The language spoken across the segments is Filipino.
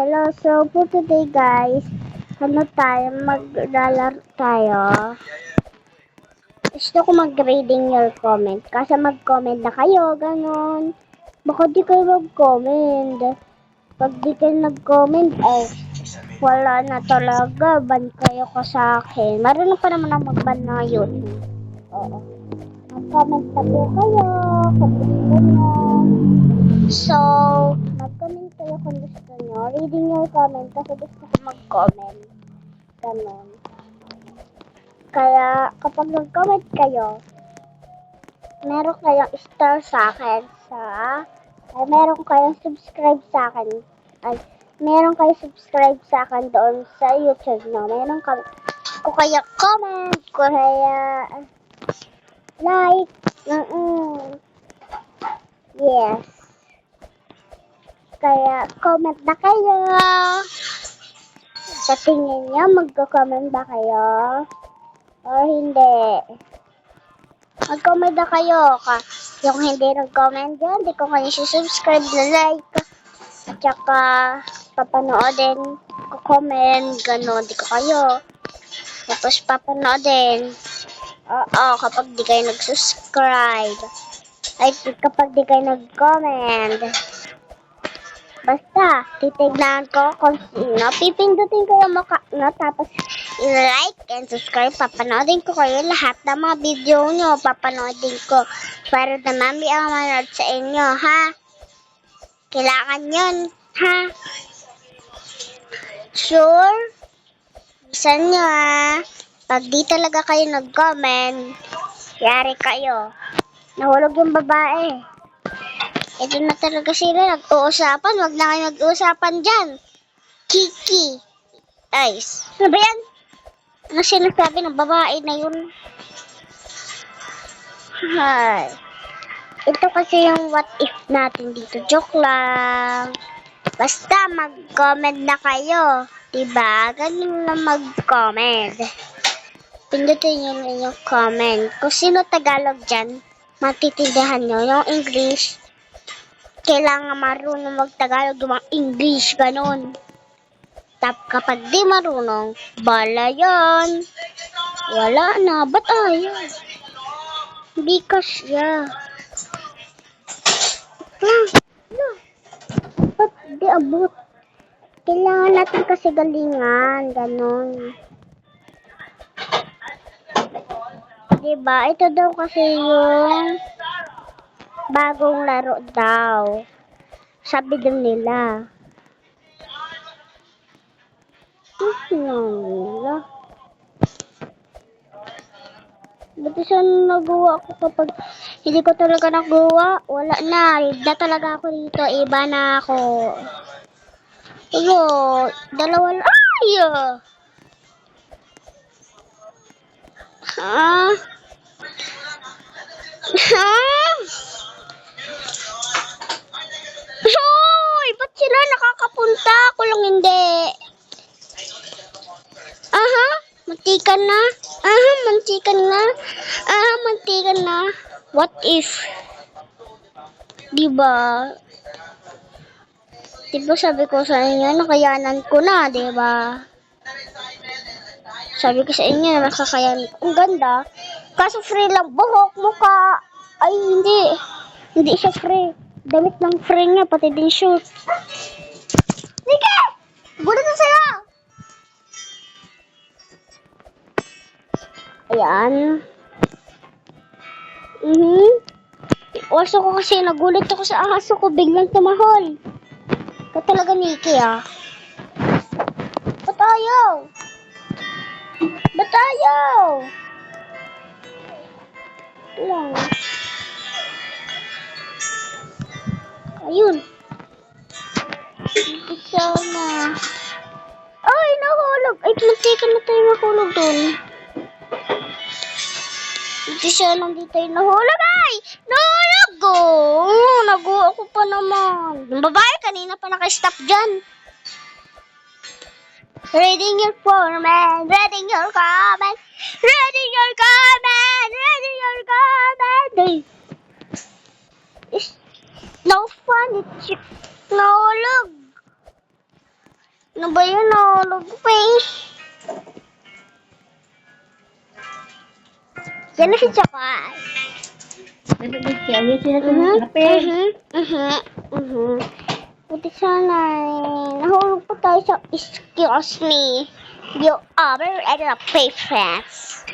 Hello, so for today guys, ano tayo, maglalaro tayo. Gusto ko mag-reading your comment. Kasi mag-comment na kayo, ganon. Baka di kayo mag-comment. Pag di kayo nag-comment, eh, wala na talaga. Ban kayo ko sa akin. Marunong pa naman ako mag-ban na yun. Oo. Mag-comment na po kayo. Gusto nyo. So, mag-comment kayo kung gusto nyo. Reading your comment kasi gusto ko mag-comment. Ganon. Kaya, kapag nag-comment kayo, meron kayong star sa akin sa, ay meron kayong subscribe sa akin. Ay, meron kayong subscribe sa akin doon sa YouTube, no? Meron ka, ko kaya comment, ko kaya like, mm Yes. Kaya, comment na kayo. Sa tingin niyo, magko-comment ba kayo? Or hindi? Mag-comment na kayo. Ka yung hindi nag-comment dyan, di ko kayo subscribe na like. At saka, papanoodin ko comment, gano'n, di ko kayo. Tapos papanoodin. Oo, kapag di kayo nag-subscribe. Ay, kapag di kayo nag-comment. Basta, titignan ko kung sino. Pipindutin ko yung mukha nyo, tapos i-like and subscribe. Papanoodin ko kayo lahat ng mga video nyo. Papanoodin ko. Para may ang manood sa inyo, ha? Kailangan yun, ha? Sure? Bisan nyo, ha? Pag di talaga kayo nag-comment, yari kayo. Nahulog yung babae. Ito na talaga sila nag-uusapan. Huwag na kayo nag-uusapan dyan. Kiki. Ice. Ano ba yan? Ano sinasabi ng babae na yun? Hay. Ito kasi yung what if natin dito. Joke lang. Basta mag-comment na kayo. Diba? Ganun lang mag-comment. Pindutin nyo na yung comment. Kung sino Tagalog dyan, matitindihan nyo. Yung English, kailangan marunong mag-Tagalog yung English, ganun. Tap kapag di marunong, bala yan. Wala na, ba't ayaw? Hindi kasya. Ah, no. Ba't di abot? Kailangan natin kasi galingan, ganun. Diba? Ito daw kasi yung bagong laro daw. Sabi daw nila. Nila? Buti siya nagawa ko kapag hindi ko talaga nagawa. Wala na. Iba talaga ako dito. Iba na ako. Pero, dalawa lang. Ay! Ah! Ah! Hoy! Ba't sila nakakapunta? Ako lang hindi. Aha! Mantikan na. Aha! Mantikan na. Aha! Mantikan na. What if? Diba? Diba sabi ko sa inyo, nakayanan ko na, diba? Sabi ko sa inyo na makakayanan ko. Ang ganda. Kaso free lang. Buhok, mukha. Ay, hindi. Hindi siya free. Damit ng free niya, pati din shoot. Ayan. Mhm. Aso ko kasi nagulat ako sa aso ko, biglang tumahol. Ka talaga, Nikki, ah. Ba't ayaw? Ba't ayaw? Lang. Ayun. Ito na. Ay, nahulog. Ay, muntikan na tayo mahulog doon. Siya nandito tayo nahulog. Ay! Nahulog! Oh, nagu ako pa naman. Yung babae kanina pa naka-stop dyan. Reading your comment, reading your comment, reading your comment, reading your comment. No fun, it's nahulog. Ano ba yun? Love face. jellyfish ako. Buti sana eh. Nahulog po tayo sa, excuse me, you over and the papers.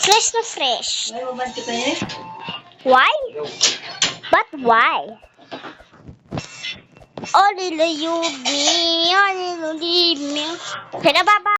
Fresh na fresh. Why? But why? Only you be, only you me. Kaya baba.